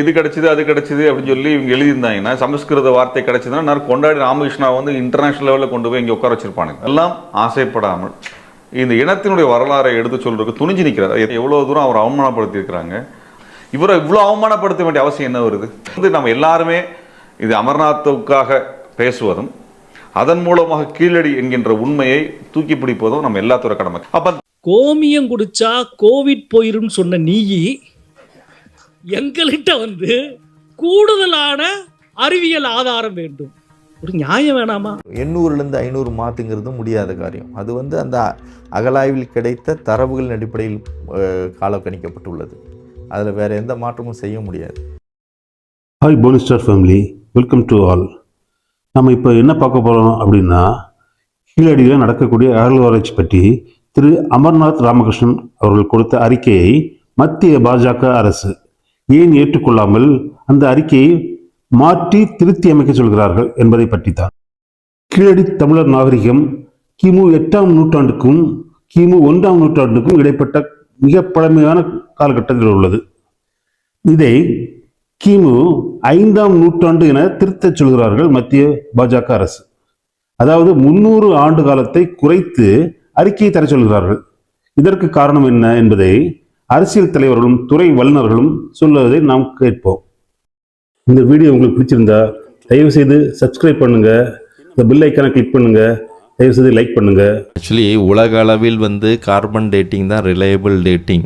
இது கிடைச்சது அது கிடைச்சது அப்படின்னு சொல்லி இவங்க எழுதியிருந்தாங்கன்னா சமஸ்கிருத வார்த்தை கிடைச்சதுன்னா நான் கொண்டாடி ராமகிருஷ்ணா வந்து இன்டர்நேஷனல் லெவலில் கொண்டு போய் இங்கே உட்கார வச்சிருப்பானுங்க. எல்லாம் ஆசைப்படாமல் இந்த இனத்தினுடைய வரலாறை எடுத்து சொல்றதுக்கு துணிஞ்சு நிற்கிறார் எவ்வளோ தூரம் அவர் அவமானப்படுத்தியிருக்கிறாங்க. இவரை இவ்வளோ அவமானப்படுத்த வேண்டிய அவசியம் என்ன வருது? வந்து நம்ம எல்லாருமே இது அமர்நாத்துக்காக பேசுவதும் அதன் மூலமாக கீழடி என்கின்ற உண்மையை தூக்கி பிடிப்பதும் நம்ம எல்லாத்தோட கடமை. அப்ப கோமியம் குடிச்சா கோவிட் போயிரும் சொன்ன நீயி எங்கள்கிட்ட வந்து கூடுதலான அறிவியல் ஆதாரம் வேண்டும். ஒரு நியாயம் வேணாமா? எண்ணூறுலேருந்து ஐநூறு மாற்றுங்கிறது முடியாத காரியம். அது வந்து அந்த அகலாய்வில் கிடைத்த தரவுகளின் அடிப்படையில் அஹ், காலம் கணிக்கப்பட்டுள்ளது அதில் வேறு எந்த மாற்றமும் செய்ய முடியாது. ஹாய் போனிஸ்டார் ஃபேமிலி வெல்கம் டு ஆல் நம்ம இப்போ என்ன பார்க்க போகிறோம் அப்படின்னா கீழடியில் நடக்கக்கூடிய அகழ்வாராய்ச்சி பற்றி திரு அமர்நாத் ராமகிருஷ்ணன் அவர்கள் கொடுத்த அறிக்கையை மத்திய பாஜக அரசு ஏன் ஏற்றுக்கொள்ளாமல் அந்த அறிக்கையை மாற்றி திருத்தி அமைக்க சொல்கிறார்கள் என்பதை பற்றி தான் கீழடி தமிழர் நாகரிகம் கிமு எட்டாம் நூற்றாண்டுக்கும் கிமு ஒன்றாம் நூற்றாண்டுக்கும் இடைப்பட்ட மிக பழமையான காலகட்டத்தில் உள்ளது. இதை கிமு ஐந்தாம் நூற்றாண்டு என திருத்தச் சொல்கிறார்கள் மத்திய பாஜக அரசு. அதாவது முன்னூறு ஆண்டு காலத்தை குறைத்து அறிக்கையை தர சொல்கிறார்கள். இதற்கு காரணம் என்ன என்பதை அரசியல் தலைவர்களும் துறை வல்லுநர்களும் சொல்லுவதை நாம் கேட்போம். இந்த வீடியோ உங்களுக்கு பிடிச்சிருந்தா தயவு செய்து சப்ஸ்கிரைப் பண்ணுங்க. இந்த பில் ஐக்கானை கிளிக் பண்ணுங்க. தயவு செய்து லைக் பண்ணுங்க. ஆக்சுவலி உலக அளவில் வந்து கார்பன் டேட்டிங் தான் ரிலையபிள் டேட்டிங்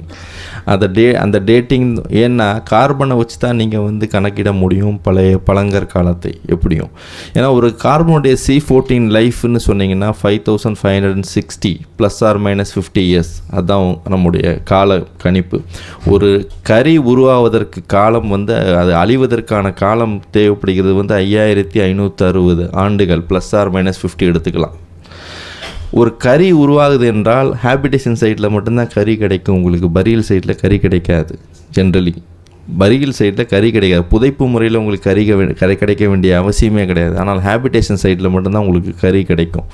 அந்த டே அந்த டேட்டிங் ஏன்னா கார்பனை வச்சு தான் நீங்கள் வந்து கணக்கிட முடியும் பழைய பழங்கற்காலத்தை எப்படியும். ஏன்னா ஒரு கார்பனுடைய சி ஃபோர்டீன் லைஃப்னு சொன்னீங்கன்னா five thousand five hundred and sixty plus or minus fifty years அதுதான் நம்முடைய கால கணிப்பு. ஒரு கறி உருவாவதற்கு காலம் வந்து அது அழிவதற்கான காலம் தேவைப்படுகிறது வந்து ஐயாயிரத்தி ஐநூற்றி அறுபது ஆண்டுகள் ப்ளஸ் ஆர் மைனஸ் ஃபிஃப்டி எடுத்துக்கலாம். ஒரு கறி உருவாகுது என்றால் ஹேபிடேஷன் சைட்டில் மட்டும்தான் கறி கிடைக்கும். உங்களுக்கு பரியல் சைட்டில் கறி கிடைக்காது ஜென்ரலி பரியல் சைட்டில் கறி கிடைக்காது. புதைப்பு முறையில் உங்களுக்கு கறி க- கறி கிடைக்க வேண்டிய அவசியமே கிடையாது. ஆனால் ஹேபிடேஷன் சைட்டில் மட்டும்தான் உங்களுக்கு கறி கிடைக்கும்.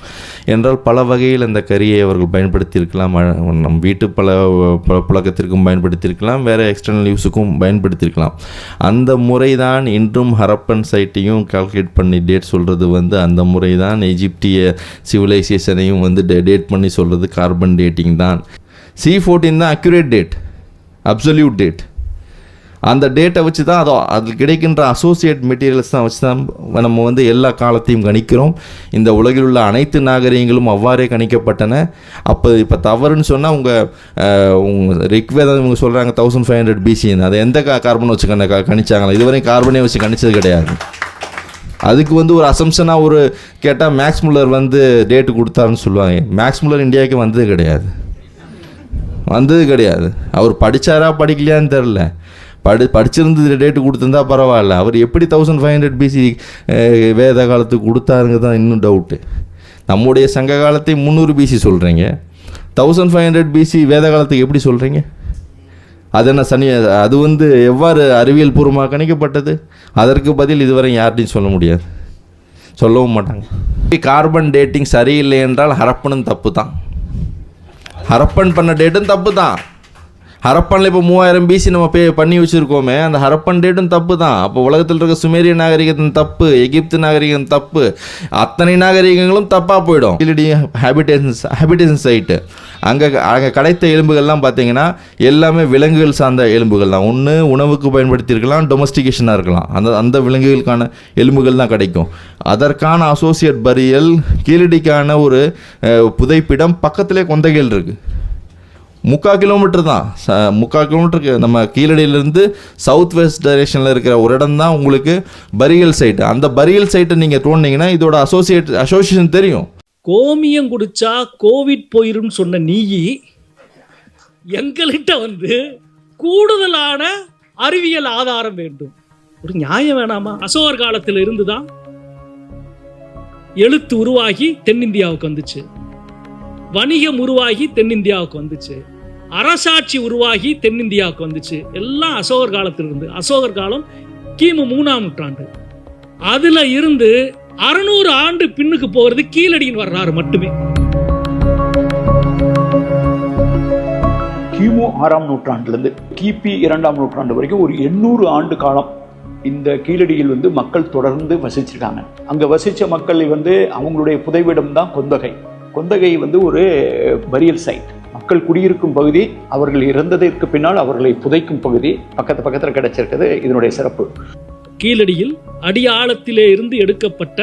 என்றால் பல வகையில் அந்த கறியை அவர்கள் பயன்படுத்தியிருக்கலாம். நம் வீட்டு பல புழக்கத்திற்கும் பயன்படுத்தியிருக்கலாம். வேறு எக்ஸ்டர்னல் யூஸுக்கும் பயன்படுத்தியிருக்கலாம். அந்த முறை தான் இன்றும் ஹரப்பன் சைட்டையும் கால்குலேட் பண்ணி டேட் சொல்கிறது வந்து அந்த முறை தான் எஜிப்திய சிவிலைசேஷனையும் வந்து டேட் பண்ணி சொல்கிறது கார்பன் டேட்டிங் தான். சி ஃபோர்டீன் தான் அக்யூரேட் டேட் அப்சல்யூட் டேட் அந்த டேட்டை வச்சு தான் அதோ அதில் கிடைக்கின்ற அசோசியேட் மெட்டீரியல்ஸ் தான் வச்சு தான் நம்ம வந்து எல்லா காலத்தையும் கணிக்கிறோம். இந்த உலகில் உள்ள அனைத்து நாகரிகங்களும் அவ்வாறே கணிக்கப்பட்டன. அப்போ இப்போ தவறுன்னு சொன்னால் உங்கள் உங்கள் ரிக்வேதம் இவங்க சொல்கிறாங்க தௌசண்ட் ஃபைவ் ஹண்ட்ரட் பிசின்னு அதை எந்த கா கார்பன் வச்சு கண கணிச்சாங்களா? இதுவரையும் கார்பனே வச்சு கணிச்சது கிடையாது. அதுக்கு வந்து ஒரு அசம்ஷனாக ஒரு கேட்டால் மேக்ஸ் முல்லர் வந்து டேட்டு கொடுத்தாருன்னு சொல்லுவாங்க. மேக்ஸ் முல்லர் இந்தியாவுக்கு வந்தது கிடையாது. வந்தது கிடையாது. அவர் படித்தாரா படிக்கலையான்னு தெரில படி படிச்சிருந்து டேட்டு கொடுத்துருந்தா பரவாயில்ல. அவர் எப்படி தௌசண்ட் ஃபைவ் ஹண்ட்ரட் பிசி வேத காலத்துக்கு கொடுத்தாருங்க தான் இன்னும் டவுட்டு நம்முடைய சங்க காலத்தை முந்நூறு பிசி சொல்கிறீங்க தௌசண்ட் ஃபைவ் ஹண்ட்ரட் பிசி வேத காலத்துக்கு எப்படி சொல்கிறீங்க அது என்ன சனி அது வந்து எவ்வாறு அறிவியல் பூர்வமாக கணிக்கப்பட்டது? அதற்கு பதில் இதுவரை யார்ட்டையும் சொல்ல முடியாது. சொல்லவும் மாட்டாங்க. கார்பன் டேட்டிங் சரியில்லை என்றால் ஹரப்பனும் தப்பு தான் ஹரப்பன் பண்ண டேட்டும் தப்பு தான் ஹரப்பனில் இப்போ மூவாயிரம் பிசி நம்ம பே பண்ணி வச்சுருக்கோமே அந்த ஹரப்பன் டேட்டும் தப்பு தான் அப்போ உலகத்தில் இருக்க சுமேரிய நாகரிகத்தின் தப்பு எகிப்து நாகரிகம் தப்பு அத்தனை நாகரிகங்களும் தப்பாக போயிடும். கீழடி ஹேபிடேஷன்ஸ் ஹேபிடேஷன் சைட்டு அங்கே அங்கே கிடைத்த எலும்புகள்லாம் பார்த்தீங்கன்னா எல்லாமே விலங்குகள் சார்ந்த எலும்புகள் தான் ஒன்று உணவுக்கு பயன்படுத்தியிருக்கலாம் டொமஸ்டிகேஷனாக இருக்கலாம். அந்த அந்த விலங்குகளுக்கான எலும்புகள் தான் கிடைக்கும். அதற்கான அசோசியேட் பரியல் கீழடிக்கான ஒரு புதைப்பிடம் பக்கத்திலே கொந்தகையில் இருக்குது முக்கால் கிலோமீட்டர் தான். முக்கால் கிலோமீட்டருக்கு நம்ம கீழடியிலேருந்து சவுத் வெஸ்ட் டைரெக்ஷனில் இருக்கிற ஒரு இடம் தான் உங்களுக்கு பரியல் சைட்டு அந்த பரியல் சைட்டை நீங்கள் தோண்டிங்கன்னா இதோட அசோசியேட் அசோசியேஷன் தெரியும். கோமியம் குடிச்சா கோவிட் போயிரும் சொன்ன நீயி எங்கள்கிட்ட வந்து கூடுதலான அறிவியல் ஆதாரம் வேண்டும். ஒரு நியாயம் வேணாமா? அசோகர் காலத்தில் இருந்து தான் எழுத்து உருவாகி தென்னிந்தியாவுக்கு வந்துச்சு. வணிகம் உருவாகி தென்னிந்தியாவுக்கு வந்துச்சு. அரசாட்சி உருவாகி தென்னிந்தியாவுக்கு வந்துச்சு. எல்லாம் அசோகர் காலத்தில் இருந்து அசோகர் காலம் கிமு மூணாம் நூற்றாண்டு. அதுல இருந்து அறுநூறு ஆண்டு பின்னுக்கு போகிறது கீழடியின் வரலாறு மட்டுமே. கிமு ஆறாம் நூற்றாண்டுலேருந்து கிபி இரண்டாம் நூற்றாண்டு வரைக்கும் ஒரு எண்ணூறு ஆண்டு காலம் இந்த கீழடியில் வந்து மக்கள் தொடர்ந்து வசிச்சிருக்காங்க. அங்கே வசித்த மக்கள் வந்து அவங்களுடைய புதைவிடம் தான் கொந்தகை. கொந்தகை வந்து ஒரு பரியல் சைட் மக்கள் குடியிருக்கும் பகுதி அவர்கள் இறந்ததற்கு பின்னால் அவர்களை புதைக்கும் பகுதி பக்கத்து பக்கத்தில் கிடைச்சிருக்கிறது இதனுடைய சிறப்பு. கீழடியில் அடியாழத்திலே இருந்து எடுக்கப்பட்ட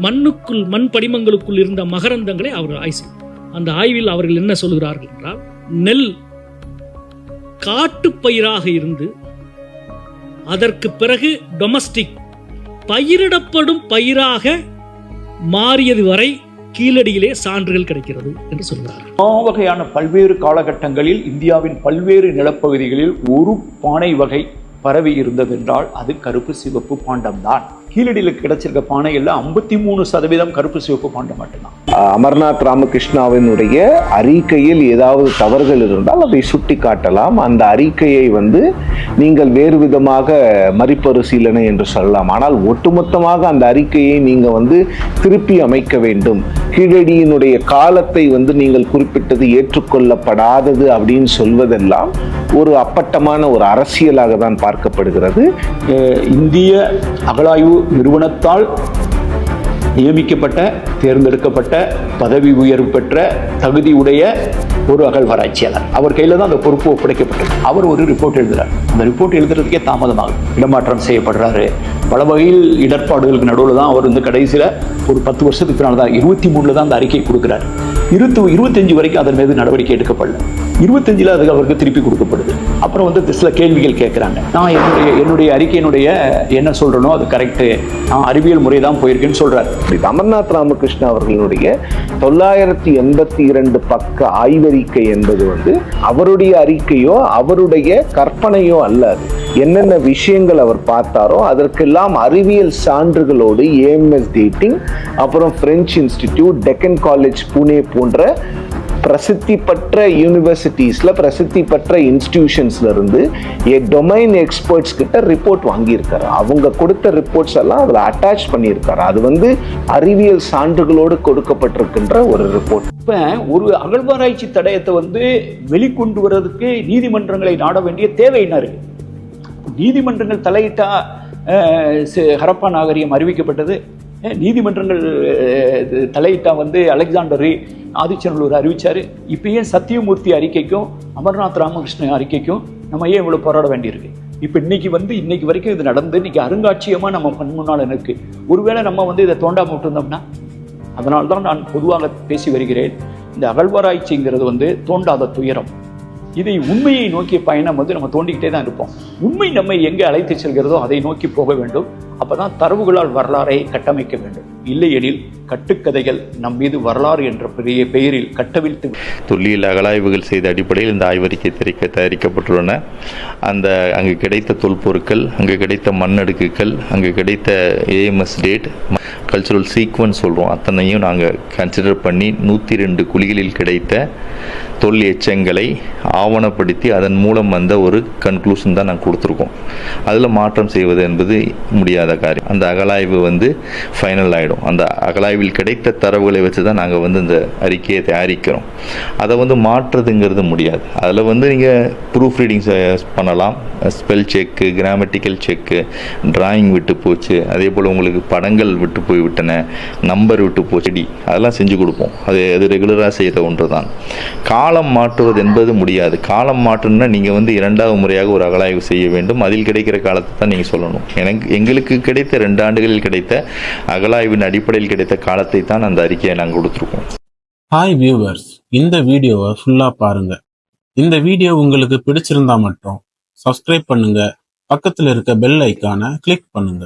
மண்ணுக்குள் மண் படிமங்களுக்குள் இருந்த மகரந்தங்களை அவர் ஆய்வு அந்த ஆய்வில் அவர்கள் என்ன சொல்கிறார்கள் என்றால் நெல் காட்டுப்பயிராக இருந்து அதற்கு பிறகு டொமஸ்டிக் பயிரிடப்படும் பயிராக மாறியது வரை கீழடியிலே சான்றுகள் கிடைக்கிறது என்று சொல்கிறார்கள் எல்லா வகையான பல்வேறு காலகட்டங்களில் இந்தியாவின் பல்வேறு நிலப்பகுதிகளில் ஒரு பானை வகை பரவி இருந்தது என்றால் அது கருப்பு சிவப்பு பாண்டம் தான். கீழடியில் கிடைச்சிருக்க பானையில் ஐம்பத்தி மூணு சதவீதம் கருப்பு சிவப்பு பாண்டம் மட்டும்தான். அமர்நாத் ராமகிருஷ்ணாவினுடைய அறிக்கையில் ஏதாவது தவறுகள் இருந்தால் அதை சுட்டி காட்டலாம் அந்த அறிக்கையை வந்து நீங்கள் வேறு விதமாக மறுபரிசீலனை என்று சொல்லலாம். ஆனால் ஒட்டுமொத்தமாக அந்த அறிக்கையை நீங்க வந்து திருப்பி அமைக்க வேண்டும். கீழடியினுடைய காலத்தை வந்து நீங்கள் குறிப்பிட்டது ஏற்றுக்கொள்ளப்படாதது அப்படின்னு சொல்வதெல்லாம் ஒரு அப்பட்டமான ஒரு அரசியலாக தான் பார்க்கப்படுகிறது. இந்திய அகழாய்வு நிறுவனத்தால் நியமிக்கப்பட்ட தேர்ந்தெடுக்கப்பட்ட பதவி உயர்வு பெற்ற தகுதியுடைய ஒரு அகழ்வாராய்ச்சியாளர். அவர் கையில் தான் அந்த பொறுப்பு ஒப்படைக்கப்பட்டது. அவர் ஒரு ரிப்போர்ட் எழுதுகிறார் அந்த ரிப்போர்ட் எழுதுறதுக்கே தாமதமாகும் இடமாற்றம் செய்யப்படுறாரு. பல வகையில் இடர்பாடுகளுக்கு நடுவில் தான் அவர் வந்து கடைசியில் ஒரு பத்து வருஷத்துக்கு பின்னால் தான் இருபத்தி மூணில் தான் அந்த அறிக்கை கொடுக்குறாரு. இருபத்தி இருபத்தஞ்சு வரைக்கும் அதன் மீது நடவடிக்கை எடுக்கப்படல. இருபத்தஞ்சில் அதுக்கு அவருக்கு திருப்பி கொடுக்கப்படுது. அப்புறம் வந்து சில கேள்விகள் கேட்குறாங்க. நான் என்னுடைய என்னுடைய அறிக்கையினுடைய என்ன சொல்கிறேனோ அது கரெக்டு நான் அறிவியல் முறை தான் போயிருக்கேன்னு சொல்கிறார் இது அமர்நாத் ராமகிருஷ்ணா அவர்களுடைய தொள்ளாயிரத்தி எண்பத்தி இரண்டு பக்க ஆய்வறிக்கை என்பது வந்து அவருடைய அறிக்கையோ அவருடைய கற்பனையோ அல்ல அது. என்னென்ன விஷயங்கள் அவர் பார்த்தாரோ அதற்கெல்லாம் அறிவியல் சான்றுகளோடு ஏஎம்எஸ் டேட்டிங் அப்புறம் French institute Deccan college Pune போன்ற பிரசித்தி பெற்ற யூனிவர்சிட்டிஸில் பிரசித்தி பெற்ற இன்ஸ்டிடியூஷன்ஸ்லேருந்து ஏ டொமைன் எக்ஸ்பர்ட்ஸ் கிட்ட ரிப்போர்ட் வாங்கியிருக்காரு. அவங்க கொடுத்த ரிப்போர்ட்ஸ் எல்லாம் அதில் அட்டாச் பண்ணியிருக்காரு. அது வந்து அறிவியல் சான்றுகளோடு கொடுக்கப்பட்டிருக்கின்ற ஒரு ரிப்போர்ட் இப்போ ஒரு அகழ்வாராய்ச்சி தடயத்தை வந்து வெளிக்கொண்டு வர்றதுக்கு நீதிமன்றங்களை நாட வேண்டிய தேவை என்ன இருக்குது நீதிமன்றங்கள் தலையிட்டா ஹரப்பா நாகரிகம் அறிவிக்கப்பட்டது. நீதிமன்றங்கள் தலையிட்டா வந்து அலெக்சாண்டரி ஆதிச்சநல்லூர் அறிவிச்சாரு. இப்போ ஏன் சத்தியமூர்த்தி அறிக்கைக்கும் அமர்நாத் ராமகிருஷ்ணன் அறிக்கைக்கும் நம்ம ஏன் இவ்வளோ போராட வேண்டியிருக்கு? இப்போ இன்னைக்கு வந்து இன்னைக்கு வரைக்கும் இது நடந்து இன்னைக்கு அருங்காட்சியமாக நம்ம கண் முன்னால் இருக்கு. ஒருவேளை நம்ம வந்து இதை தோண்டாம விட்டுருந்தோம்னா அதனால்தான் நான் பொதுவாக பேசி வருகிறேன். இந்த அகழ்வாராய்ச்சிங்கிறது வந்து தோண்டாத துயரம். இதை உண்மையை நோக்கிய பயணம் வந்து நம்ம தோண்டிக்கிட்டே தான் இருப்போம். உண்மை நம்மை எங்கே அழைத்து செல்கிறதோ அதை நோக்கி போக வேண்டும். அப்பதான் தரவுகளால் வரலாறை கட்டமைக்க வேண்டும். இல்லையெனில் கட்டுக்கதைகள் நம் மீது வரலாறு என்ற பெரிய பெயரில் கட்டவிழ்த்து தொல்லியல் அகலாய்வுகள் செய்த அடிப்படையில் இந்த ஆய்வறிக்கை தெரிவிக்க தயாரிக்கப்பட்டுள்ளன. அந்த அங்கு கிடைத்த தொல்பொருட்கள் அங்கு கிடைத்த மண்ணடுக்குகள் அங்கு கிடைத்த ஏஎம்எஸ் டேட் கல்ச்சுரல் சீக்வன்ஸ் சொல்கிறோம் அத்தனையும் நாங்கள் கன்சிடர் பண்ணி நூற்றி ரெண்டு குழிகளில் கிடைத்த தொல் எச்சங்களை ஆவணப்படுத்தி அதன் மூலம் வந்த ஒரு கன்க்ளூஷன் தான் நாங்கள் கொடுத்துருக்கோம். அதில் மாற்றம் செய்வது என்பது முடியாத காரியம். அந்த அகழாய்வு வந்து ஃபைனல் ஆகிடும் அந்த ஆய்வில் கிடைத்த தரவுகளை வச்சு தான் நாங்கள் வந்து இந்த அறிக்கையை தயாரிக்கிறோம். அதை வந்து மாற்றுறதுங்கிறது முடியாது. அதில் வந்து நீங்கள் ப்ரூஃப் ரீடிங்ஸ் பண்ணலாம். Spell check grammatical check drawing விட்டு போச்சு. அதே போல் உங்களுக்கு படங்கள் விட்டு போய் விட்டன நம்பர் விட்டு போச்சு. செடி அதெல்லாம் செஞ்சு கொடுப்போம். அது அது ரெகுலராக செய்கிற ஒன்று தான் காலம் மாற்றுவது என்பது முடியாது. காலம் மாற்றணும்னா நீங்கள் வந்து இரண்டாவது முறையாக ஒரு அகலாய்வு செய்ய வேண்டும். அதில் கிடைக்கிற காலத்தை தான் நீங்கள் சொல்லணும். எனக்கு எங்களுக்கு கிடைத்த ரெண்டு ஆண்டுகளில் கிடைத்த அகலாய்வின் அடிப்படையில் கிடைத்த காலத்தை தான் அந்த அறிக்கையை நாங்கள் கொடுத்துருக்கோம். ஹாய் வியூவர்ஸ் இந்த வீடியோவை ஃபுல்லாக பாருங்க. இந்த வீடியோ உங்களுக்கு பிடிச்சிருந்தா மட்டும் சப்ஸ்கிரைப் பண்ணுங்க. பக்கத்தில் இருக்க பெல் ஐக்கானை கிளிக் பண்ணுங்க.